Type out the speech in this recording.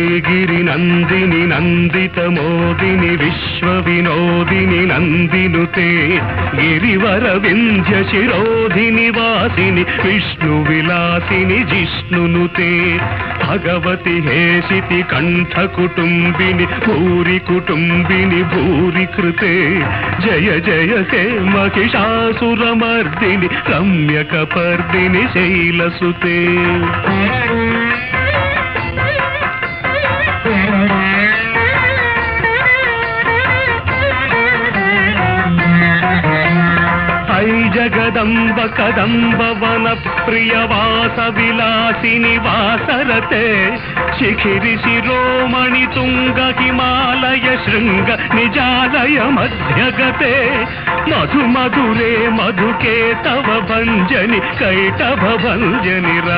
నైగిరి నందిని నందిత మోదిని విశ్వ వినోదిని నందినుతే గిరివర వింధ్య శిరోధిని వాసిని విష్ణు విలాసిని జిష్ణునుతే భగవతి హేషితి కంఠ కుటుంబిని భూరి కుటుంబిని భూరి కృతే జయ జయ హే మహిషాసురమర్దిని రమ్యకపర్దిని శైలసుతే జగదంబ కదంబ వన ప్రియవాస విలాసిని వాసరతే శిఖిరి శిరోమణి తుంగ హిమాలయ శృంగ నిజాలయ మధ్యగతే మధు మధురే మధుకే తవ భంజని కైటభ భంజని